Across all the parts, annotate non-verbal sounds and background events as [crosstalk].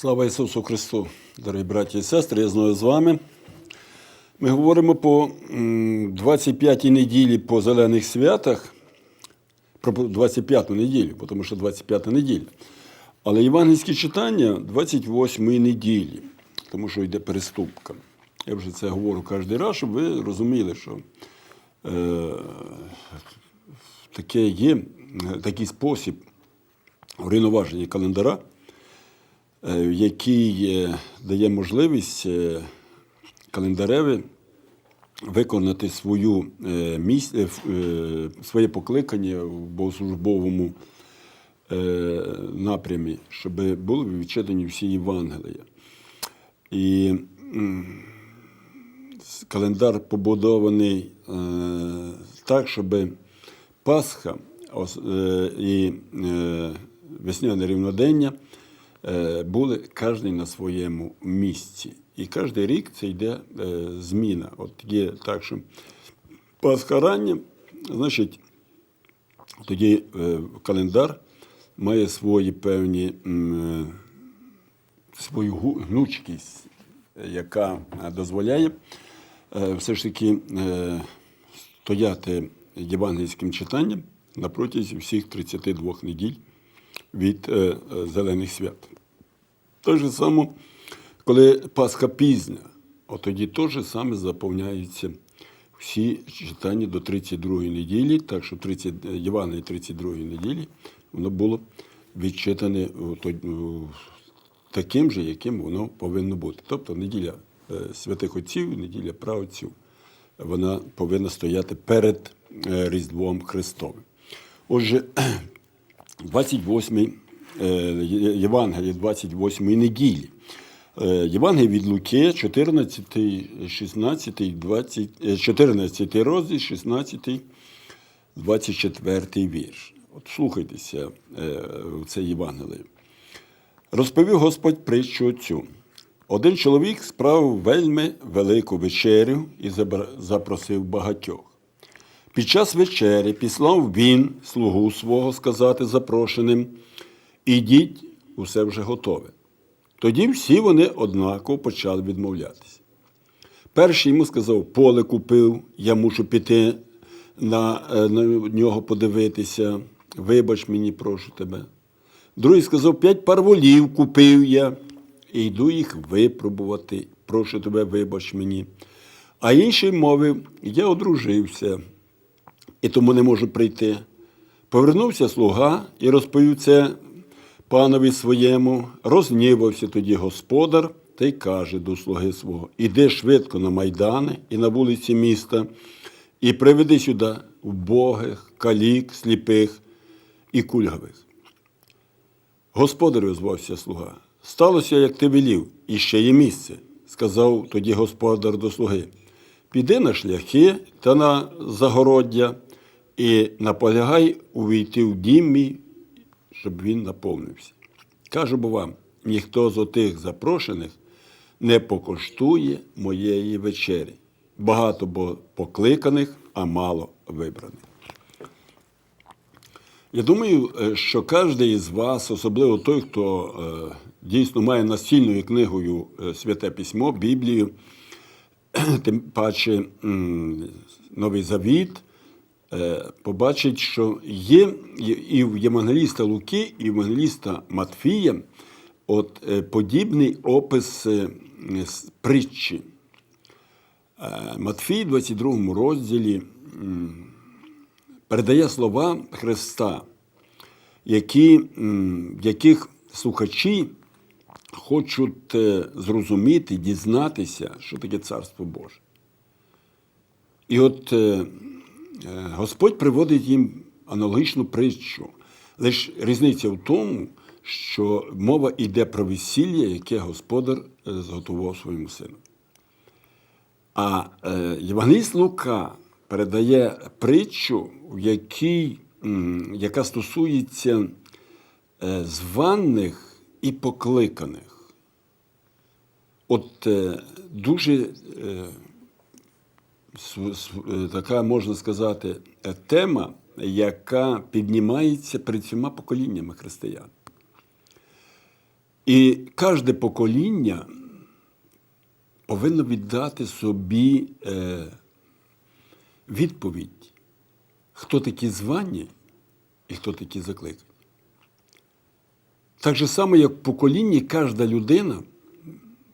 Слава Ісусу Христу, дорогі браті і сестри, я знову з вами. Ми говоримо по 25-й неділі по зелених святах, про 25-ту неділю, тому що 25-та неділя. Але євангельське читання 28-ї неділі, тому що йде переступка. Я вже це говорю кожен раз, щоб ви розуміли, що е, таке є, е, такий спосіб урівноваження календара, е, який е, дає можливість е, календареві виконати свою е, міс... е, ф- е, своє покликання в богослужбовому е, напрямі, щоб були відчитані всі Євангелія. І календар побудований е, так, щоб Пасха е, і е, весняне рівнодення е, були кожен на своєму місці. І кожен рік це йде е, зміна. От є так, що Пасха рання, значить, тоді е, календар має свої певні е, свою гнучкість, е, яка е, дозволяє е, все ж таки е, стояти євангельським читанням на протязі всіх 32 неділь від е, е, зелених свят. Так же само, коли Пасха пізня, от тоді теж саме заповняються всі читання до 32-ї неділі, так що 30, е, 32-ї неділі воно було відчитане таким же, яким воно повинно бути. Тобто неділя е, святих отців, неділя праотців, вона повинна стояти перед е, Різдвом Христовим. Отже, [clears throat] 28 е, Є- Євангеліє 28 неділі. Е, Євангеліє від Луки, 14, 16, 20, е, 14 розділ, 16, 24 вірш. От слухайтеся е, в це Євангеліє. Розповів Господь притчу цю. Один чоловік справив вельми велику вечерю і запросив багатьох. Під час вечері післав він слугу свого сказати запрошеним: Ідіть, усе вже готове. Тоді всі вони однаково почали відмовлятися. Перший йому сказав: поле купив, я мушу піти на, е, на нього подивитися. Вибач мені, прошу тебе. Другий сказав: п'ять пар волів купив я і йду їх випробувати. Прошу тебе, вибач мені. А інший мовив: я одружився і тому не можу прийти. Повернувся слуга і розповів це панові своєму. Рознівався тоді господар та й каже до слуги свого: Іди швидко на майдани і на вулиці міста, і приведи сюди вбогих, калік, сліпих і кульгавих. Господарю звався слуга. Сталося, як ти велів, і ще є місце, сказав тоді господар до слуги. Піди на шляхи та на загороддя і наполягай увійти в дім мій, щоб він наповнився. Кажу бо вам, ніхто з отих запрошених не покоштує моєї вечері. Багато бо покликаних, а мало вибраних. Я думаю, е, що кожен із вас, особливо той, хто е, дійсно має настільною книгою е, Святе Письмо, Біблію, [clears throat] тим паче Новий Завіт, побачить, що є і в Євангеліста Луки, і в Євангеліста Матфія от е, подібний опис е, притчі. Е, Матфій, 22 розділі, передає слова Христа, які, в яких слухачі хочуть е, зрозуміти, дізнатися, що таке Царство Боже. І от е, е, Господь приводить їм аналогічну притчу. Лише різниця в тому, що мова йде про весілля, яке господар е, зготував своєму сину. А е, Євангеліст Лука передає притчу, в якій, яка стосується е, званих і покликаних. От е, дуже е, е, така, можна сказати, е, тема, яка піднімається перед всіма поколіннями християн. І кожне покоління повинно віддати собі е, відповідь, хто такі звані і хто такі закликані. Так же само, як в поколінні кожна людина,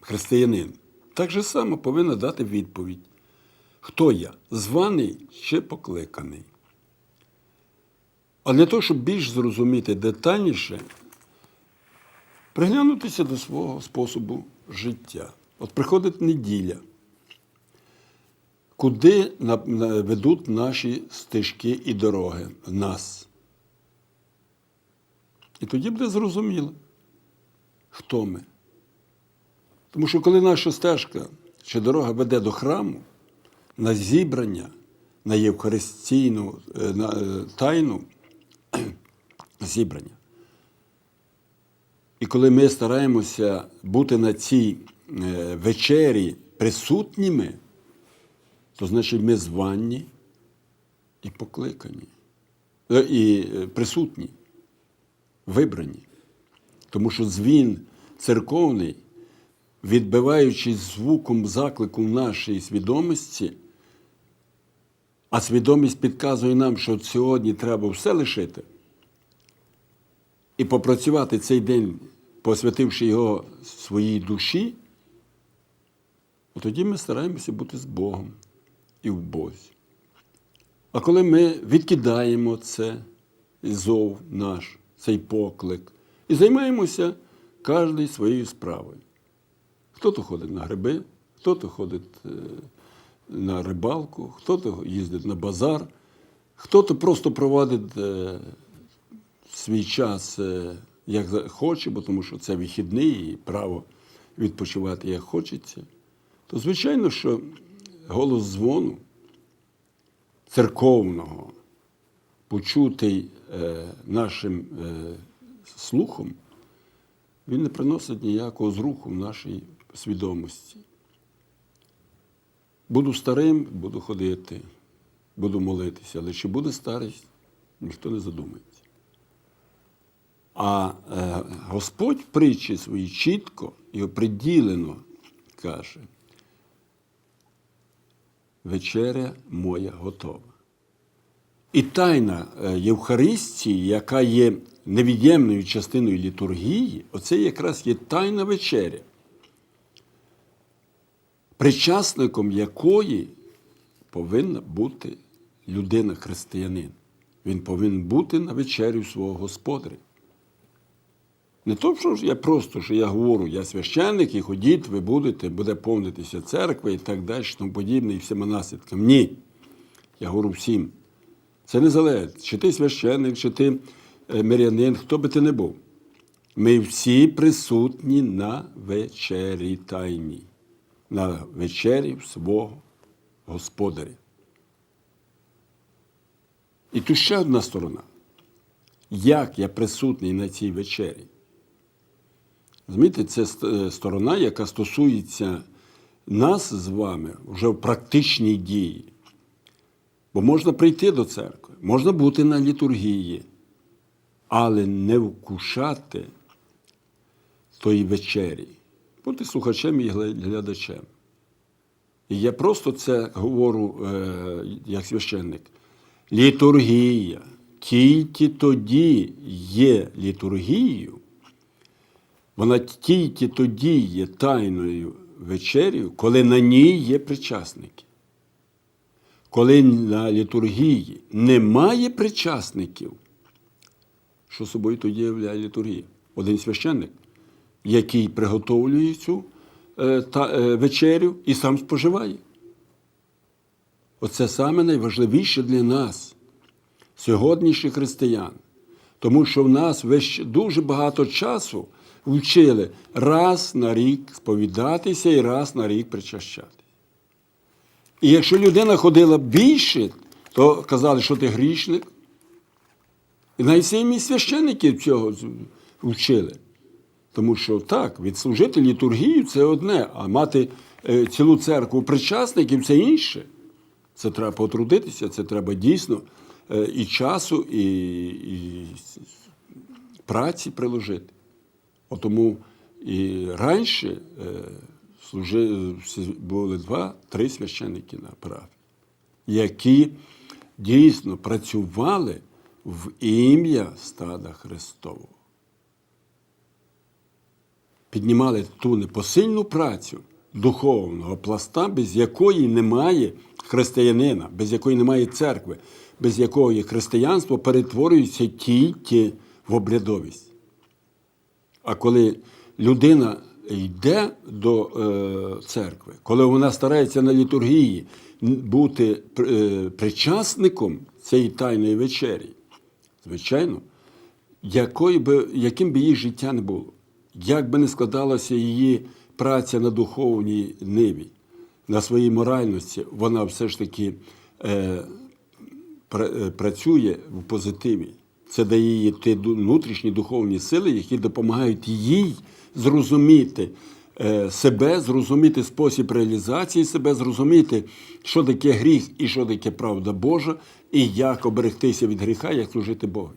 християнин, так же само повинна дати відповідь, хто я, званий чи покликаний. А для того, щоб більш зрозуміти детальніше, приглянутися до свого способу життя. От приходить неділя, куди ведуть наші стежки і дороги нас. І тоді буде зрозуміло, хто ми. Тому що коли наша стежка чи дорога веде до храму, на зібрання, на євхаристійну е, на, е, тайну [clears throat] зібрання. І коли ми стараємося бути на цій е, вечері присутніми, то значить ми звані і покликані, і присутні, вибрані. Тому що дзвін церковний, відбиваючись звуком заклику нашої свідомості, а свідомість підказує нам, що сьогодні треба все лишити і попрацювати цей день, посвятивши його своїй душі, тоді ми стараємося бути з Богом і в Бозі. А коли ми відкидаємо це зов наш, цей поклик, і займаємося кожною своєю справою. Хто-то ходить на гриби, хто-то ходить е, на рибалку, хто-то їздить на базар, хто-то просто проводить е, свій час е, як хоче, бо тому що це вихідний і право відпочивати як хочеться, то звичайно, що голос дзвону церковного, почутий е, нашим слухом, він не приносить ніякого зруху в нашій свідомості. Буду старим, буду ходити, буду молитися, але чи буде старість, ніхто не задумається. А е, Господь притчі своїй чітко і оприділено каже, вечеря моя готова. І тайна е, Євхаристії, яка є невід'ємною частиною літургії, оце якраз є тайна вечеря, причасником якої повинна бути людина-християнин. Він повинен бути на вечерю свого господаря. Не то, що я просто, що я говорю, я священник і ходіть, ви будете, буде повнитися церква і так далі, тому подібне, і всіма наслідками. Ні. Я говорю всім. Це не залежить, чи ти священник, чи ти е, мирянин, хто би ти не був. Ми всі присутні на вечері тайній, на вечері свого господаря. І тут ще одна сторона. Як я присутній на цій вечері? Розумієте, це е, сторона, яка стосується нас з вами вже в практичній дії. Бо можна прийти до церкви, можна бути на літургії, але не вкушати тої вечері, бути слухачем і глядачем. І я просто це говорю е, як священник. Літургія тільки тоді є літургією, вона тільки тоді є тайною вечерю, коли на ній є причасники. Коли на літургії немає причасників, що собою тоді являє літургія? Один священник, який приготовлює цю е, та, е, вечерю і сам споживає. Оце саме найважливіше для нас, сьогоднішніх християн. Тому що в нас дуже багато часу вчили раз на рік сповідатися і раз на рік причащатися. І якщо людина ходила більше, то казали, що ти грішник. І навіть самі священники цього вчили. Тому що так, відслужити літургію це одне, а мати е, цілу церкву причасників це інше. Це треба потрудитися, це треба дійсно е, і часу, і, і праці приложити. От тому І раніше е, служи, були два-три священники на парафії, які дійсно працювали в ім'я стада Христового. Піднімали ту непосильну працю духовного пласта, без якої немає християнина, без якої немає церкви, без якої християнство перетворюється тільки в обрядовість. А коли людина йде до е, церкви, коли вона старається на літургії бути е, причасником цієї тайної вечері, звичайно, якої би, яким би її життя не було, як би не складалася її праця на духовній ниві, на своїй моральності, вона все ж таки е, е, працює в позитиві. Це дає їй ті внутрішні духовні сили, які допомагають їй зрозуміти е, себе, зрозуміти спосіб реалізації себе, зрозуміти, що таке гріх і що таке правда Божа, і як оберегтися від гріха, як служити Богу.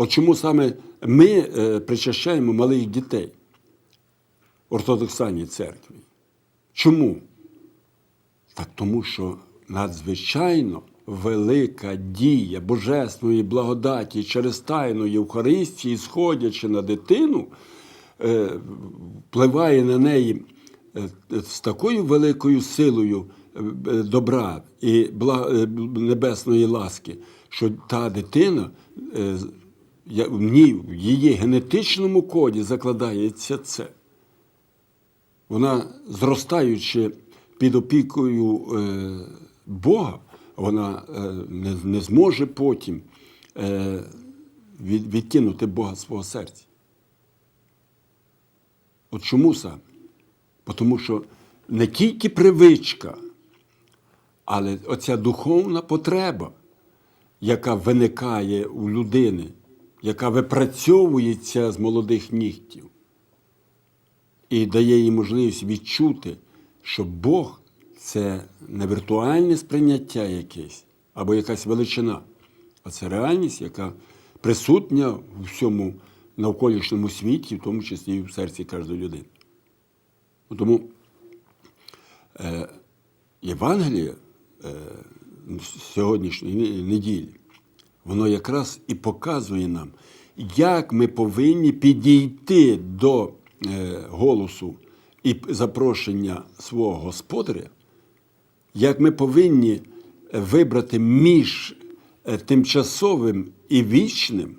От чому саме ми е, причащаємо малих дітей ортодоксальній церкві? Чому? Так тому що надзвичайно велика дія Божественної благодаті через тайну Євхаристії, сходячи на дитину, е, впливає на неї е, з такою великою силою добра і небесної ласки, що та дитина я- в ній, в її генетичному коді закладається це вона, зростаючи під опікою е, Бога, вона е, не, не зможе потім е, від, відкинути Бога свого серця. От чому саме? Тому що не тільки привичка, але оця духовна потреба, яка виникає у людини, яка випрацьовується з молодих нігтів і дає їй можливість відчути, що Бог це не віртуальне сприйняття якесь або якась величина, а це реальність, яка присутня у всьому навколишньому світі, в тому числі і в серці кожної людини. Ну, Тому е, Євангеліє е, сьогоднішньої неділі, воно якраз і показує нам, як ми повинні підійти до е, голосу і запрошення свого господаря, як ми повинні вибрати між е, тимчасовим і вічним,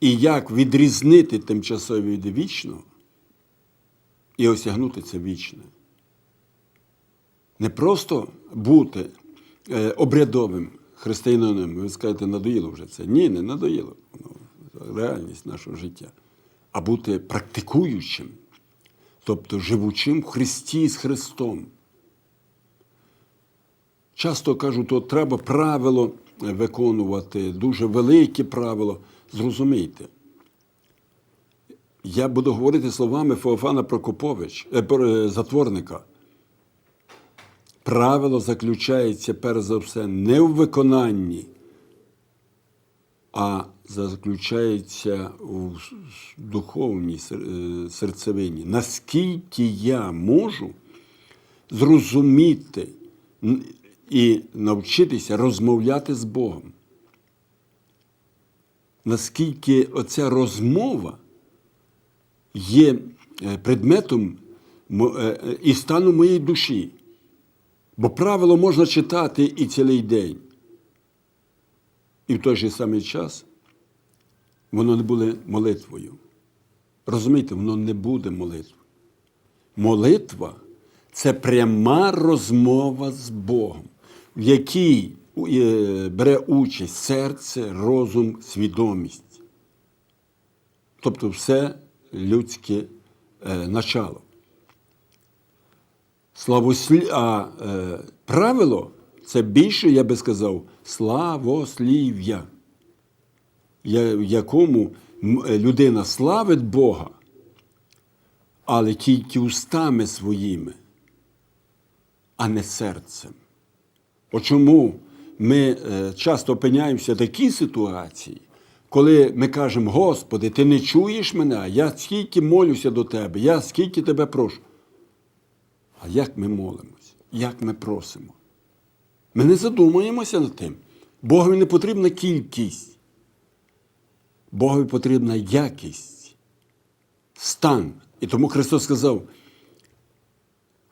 і як відрізнити тимчасове від вічного і осягнути це вічне. Не просто бути е, обрядовим християнином, ви скажете, надоїло вже це. Ні, не надоїло. Воно реальність нашого життя. А бути практикуючим, тобто живучим в Христі з Христом. Часто кажуть, то треба правило виконувати, дуже велике правило. Зрозумійте. Я буду говорити словами Феофана Прокопович, е, е, затворника. Правило заключається перш за все не в виконанні, а заключається с- духовній е, серцевині. Наскільки я можу зрозуміти і навчитися розмовляти з Богом? Наскільки оця розмова є е, предметом е, і стану моєї душі. Бо правило можна читати і цілий день. І в той же самий час воно не буде молитвою. Розумієте, воно не буде молитвою. Молитва це пряма розмова з Богом, в якій е, бере участь серце, розум, свідомість. Тобто все людське е, начало. Славослі... А е, правило це більше, я би сказав, славослів'я, в якому е, людина славить Бога, але тільки устами своїми, а не серцем. От чому ми е, часто опиняємося в такій ситуації, коли ми кажемо, Господи, ти не чуєш мене, я скільки молюся до Тебе, я скільки тебе прошу. А як ми молимось? Як ми просимо? Ми не задумуємося над тим. Богові не потрібна кількість. Богові потрібна якість, стан. І тому Христос сказав: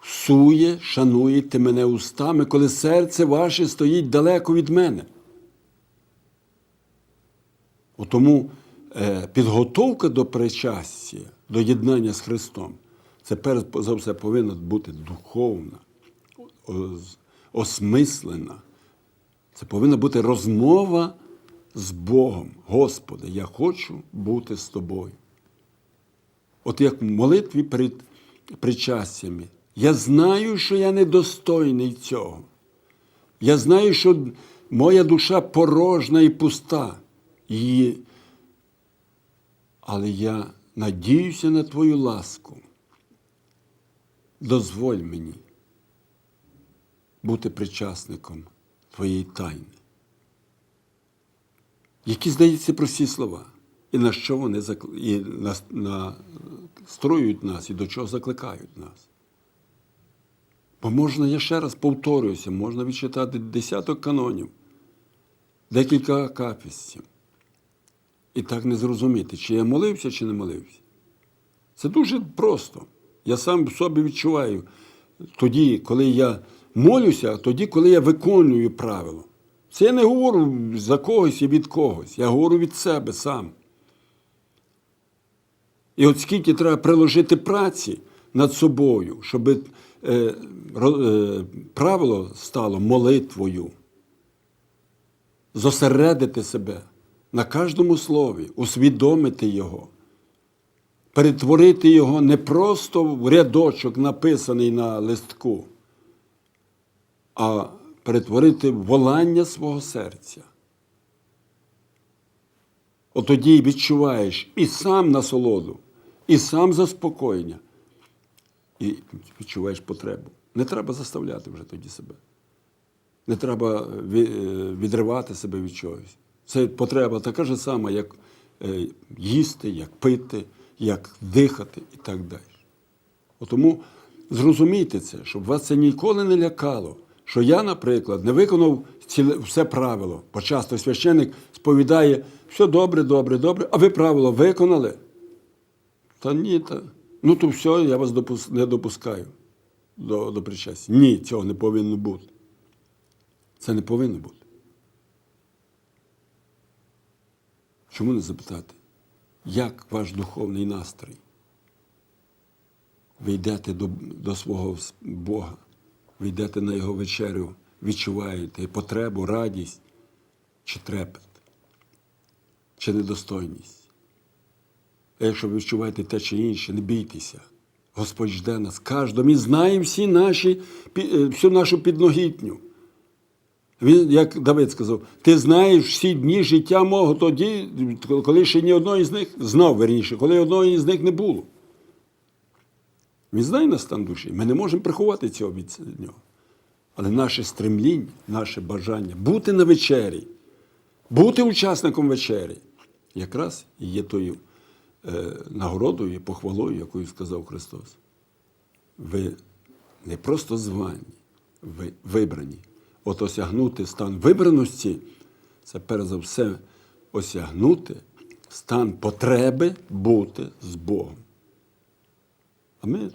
сує, шануєте мене устами, коли серце ваше стоїть далеко від мене. Тому е, підготовка до причастя, до єднання з Христом, це перш за все повинна бути духовна, осмислена. Це повинна бути розмова з Богом. Господи, я хочу бути з тобою. От як в молитві перед причастями. Я знаю, що я недостойний цього. Я знаю, що моя душа порожна і пуста. І... Але я надіюся на Твою ласку. Дозволь мені бути причасником Твоєї тайни. Які, здається, прості слова. І на що вони закл... і на... На... строюють нас, і до чого закликають нас. Бо можна, я ще раз повторююся, можна відчитати десяток канонів, декілька акафістів. І так не зрозуміти, чи я молився, чи не молився. Це дуже просто. Я сам в собі відчуваю тоді, коли я молюся, тоді, коли я виконую правило. Це я не говорю за когось і від когось. Я говорю від себе сам. І от скільки треба приложити праці над собою, щоб е, е, правило стало молитвою, зосередити себе на кожному слові, усвідомити його, перетворити його не просто в рядочок, написаний на листку, а перетворити в волання свого серця. От тоді відчуваєш і сам насолоду, і сам заспокоєння, і відчуваєш потребу. Не треба заставляти вже тоді себе. Не треба е, відривати себе від чогось. Це потреба така ж сама, як е, їсти, як пити, як дихати і так далі. Тому зрозумійте це, щоб вас це ніколи не лякало. Що я, наприклад, не виконав ціле, все правило. Бо часто священник сповідає, все добре, добре, добре, а ви правило виконали. Та ні, та. ну то все, я вас допус- не допускаю до, до причастя. Ні, цього не повинно бути. Це не повинно бути. Чому не запитати, як ваш духовний настрій? Ви йдете до, до свого Бога, ви йдете на Його вечерю, відчуваєте потребу, радість чи трепет, чи недостойність. А якщо ви відчуваєте те чи інше, не бійтеся. Господь жде нас кожного. Ми знаємо всі наші, е, всю нашу підногітню. Він, як Давид сказав, ти знаєш всі дні життя мого тоді, коли ще ні одного з них знав верніше, коли одного з них не було. Він знає на стан душі. Ми не можемо приховати цього від нього. Але наше стремління, наше бажання бути на вечері, бути учасником вечері, якраз є тою е, нагородою і похвалою, якою сказав Христос. Ви не просто звані, ви вибрані. От осягнути стан вибраності це перш за все осягнути стан потреби бути з Богом. А ми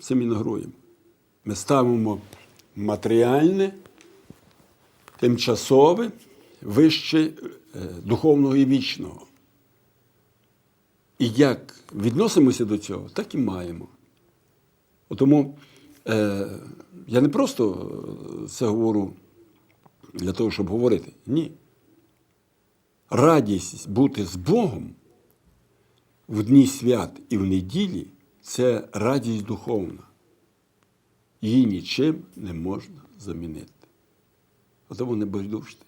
цим ігноруємо. Ми ставимо матеріальне, тимчасове, вище е, духовного і вічного. І як відносимося до цього, так і маємо. Тому е, я не просто е, це говорю для того, щоб говорити. Ні. Радість бути з Богом в дні свят і в неділі це радість духовна. Її нічим не можна замінити. А Тому не байдужте.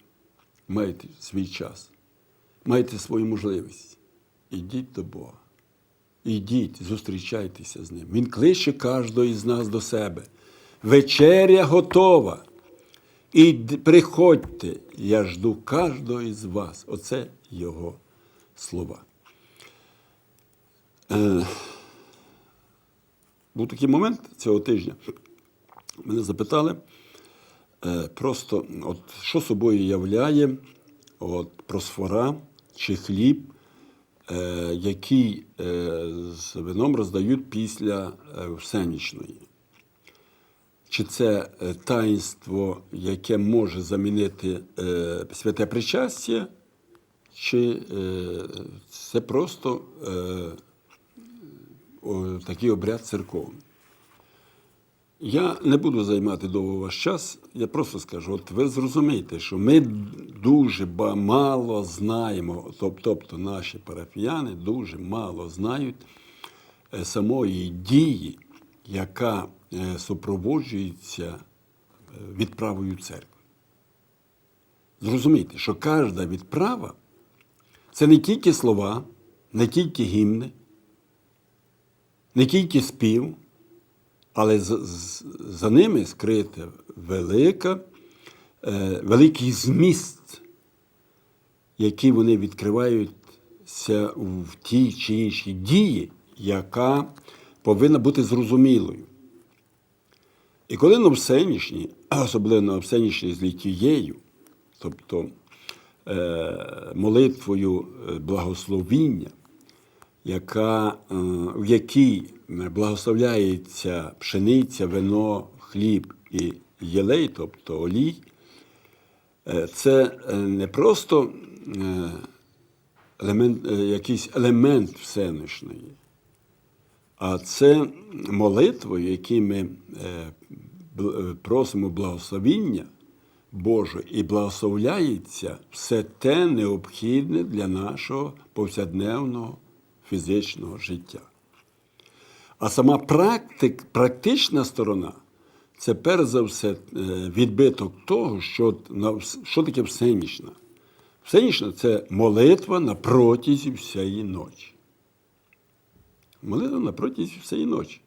Майте свій час, майте свою можливість. Ідіть до Бога. Ідіть, зустрічайтеся з ним. Він кличе кожного із нас до себе. Вечеря готова. І приходьте, я жду кожного із вас. Оце його слова. Е, був такий момент цього тижня. Мене запитали е, просто, от, що собою являє от, просфора чи хліб, е, який е, з вином роздають після е, всенічної. Чи це е, таїнство, яке може замінити е, святе причастя, чи е, це просто такий обряд церковний? Я не буду займати довго ваш час, я просто скажу: от ви зрозумієте, що ми дуже мало знаємо, тобто наші парафіяни дуже мало знають самої дії, яка е, супроводжується е, відправою церкви. Зрозумійте, що кожна відправа це не тільки слова, не тільки гімни, не тільки спів, але за ними скрита велика, е, великий зміст, який вони відкриваються в тій чи іншій дії, яка повинна бути зрозумілою. І коли на всенішній, а особливо на всенішній з літією, тобто е, молитвою е, благословіння, яка, е, в якій благословляється пшениця, вино, хліб і єлей, тобто олій, е, це е, не просто е, елемент, е, якийсь елемент всенишної, а це молитвою, якій ми е, е, просимо благословіння Боже, і благословляється все те необхідне для нашого повсякденного фізичного життя. А сама практик, практична сторона це перш за все е, відбиток того, що, що таке всенічна. Всенічна це молитва на протязі всієї ночі. Молитва на протязі всієї ночі.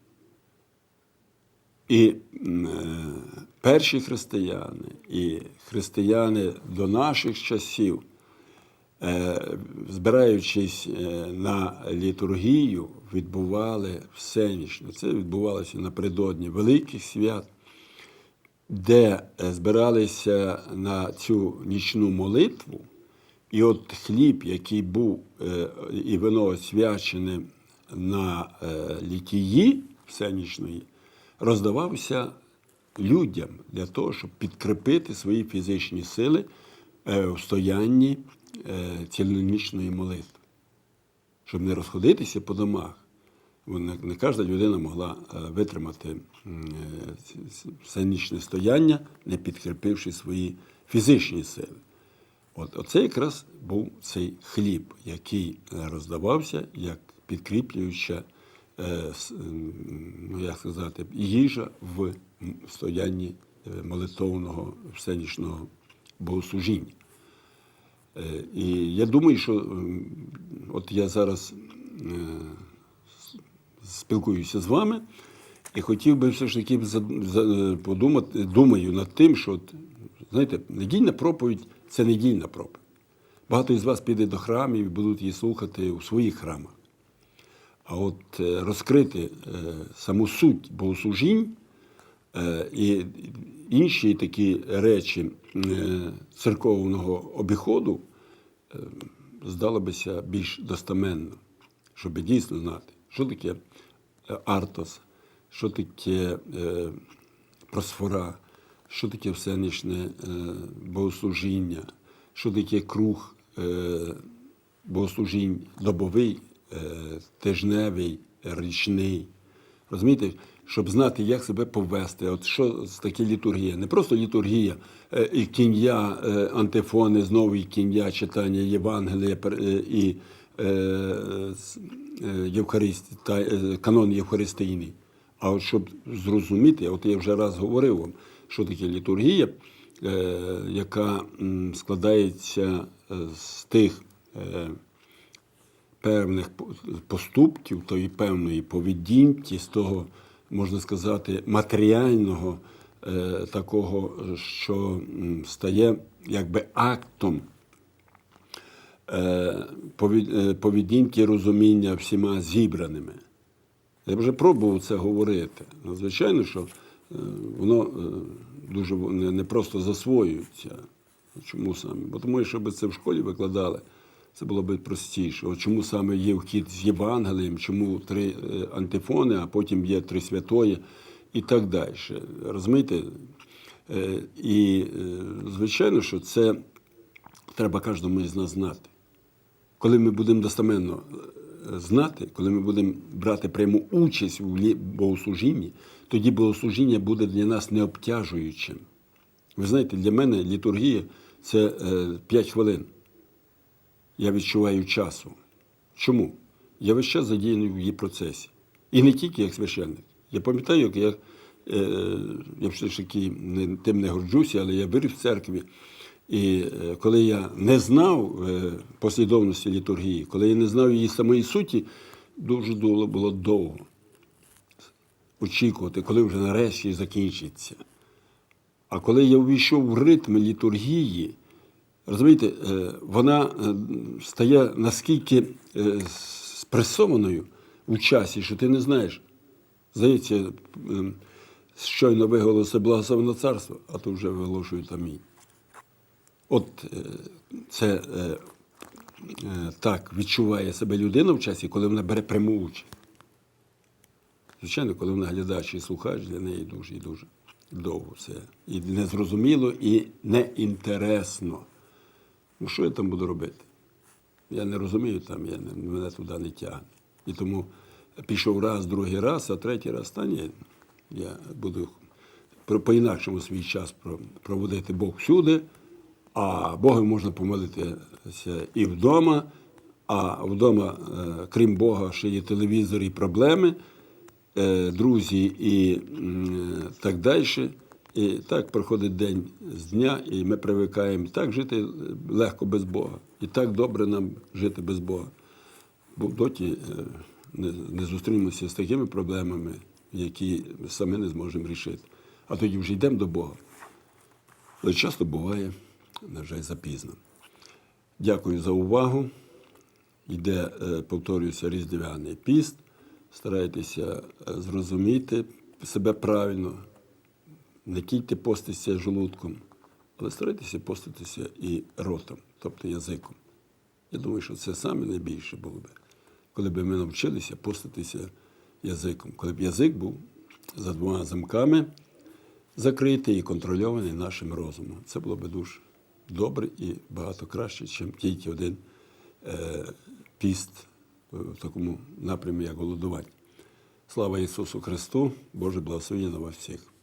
І е, перші християни, і християни до наших часів, е, збираючись е, на літургію, відбували всенічно. Це відбувалося напередодні великих свят, де збиралися на цю нічну молитву, і от хліб, який був і вино освячене на е, літії всенічної, роздавався людям для того, щоб підкріпити свої фізичні сили е, в стоянні е, цілонічної молитви, щоб не розходитися по домах. Не, кожна людина могла е, витримати е, всенічне стояння, не підкріпивши свої фізичні сили. От, оце якраз був цей хліб, який е, роздавався як підкріплююча, е, ну, як сказати, їжа в стоянні е, молитовного всенічного богослужіння. Е, І я думаю, що от я зараз спілкуюся з вами і хотів би все ж таки подумати, думаю над тим, що от, знаєте, недільна проповідь це недільна проповідь. Багато із вас піде до храмів і будуть її слухати у своїх храмах. А от е, розкрити е, саму суть богослужінь е, і інші такі речі церковного обіходу е, здалося більш достеменно, щоб дійсно знати, що таке артос, що таке просфора, що таке всенічне е, богослужіння, що таке круг богослужінь добовий, тижневий, річний. Розумієте, щоб знати, як себе повести. От що таке літургія? Не просто літургія, е, і кін'я, е, антифони, знову і кін'я, читання Євангелія е, і е, е, Євхарист, та, е, канон Євхаристійний. А от щоб зрозуміти, от я вже раз говорив вам, що таке літургія, е, яка складається е, з тих. Певних поступків, тої певної поведінки, з того, можна сказати, матеріального е, такого, що стає якби актом е, е, поведінки розуміння всіма зібраними. Я вже пробував це говорити. Ну, звичайно, що воно дуже не просто засвоюється. Чому саме? Бо тому, що би це в школі викладали, це було б простіше. От чому саме є вхід з Євангелієм, чому три е, антифони, а потім є три святої і так далі. Розумієте? Е, І, е, звичайно, що це треба кожному із нас знати. Коли ми будемо достеменно е, знати, коли ми будемо брати пряму участь у богослужінні, тоді богослужіння буде для нас необтяжуючим. Ви знаєте, для мене літургія це 5 хвилин. Я відчуваю часу. Чому? Я весь час задіяний в її процесі. І не тільки як священник. Я пам'ятаю, як я, е, я все ж таки тим не горджуся, але я виріс в церкві. І е, коли я не знав е, послідовності літургії, коли я не знав її самої суті, дуже було, було довго очікувати, коли вже нарешті закінчиться. А коли я увійшов в ритм літургії, розумієте, е, вона е, стає наскільки е, спресованою у часі, що ти не знаєш. Здається, щойно виголоси благословено царство, а то вже виголошують амінь. От це так відчуває себе людина в часі, коли вона бере пряму участь. Звичайно, коли вона глядач і слухач, для неї дуже і дуже довго все. І незрозуміло, і неінтересно. Ну, що я там буду робити? Я не розумію там, я не, мене туди не тягне. І тому пішов раз, другий раз, а третій раз та ні. Я буду по-інакшому свій час проводити Бог всюди, а Богу можна помолитися і вдома, а вдома, е, крім Бога, ще є телевізор і проблеми, е, друзі і так далі. І так проходить день з дня, і ми привикаємо так жити е, легко без Бога. І так добре нам жити без Бога. Бо доті е, не, не зустрінемося з такими проблемами, які самі не зможемо рішити. А тоді вже йдемо до Бога. Але часто буває, на жаль, запізно. Дякую за увагу. Йде, е, повторюється, різдвяний піст. Старайтеся зрозуміти себе правильно. Не тільки поститися желудком, але старайтеся поститися і ротом, тобто язиком. Я думаю, що це саме найбільше було б, коли б ми навчилися поститися язиком, коли б язик був за двома замками закритий і контрольований нашим розумом. Це було б дуже добре і багато краще, ніж тільки один е, піст в такому напрямі, як голодування. Слава Ісусу Христу! Боже благословення на вас всіх!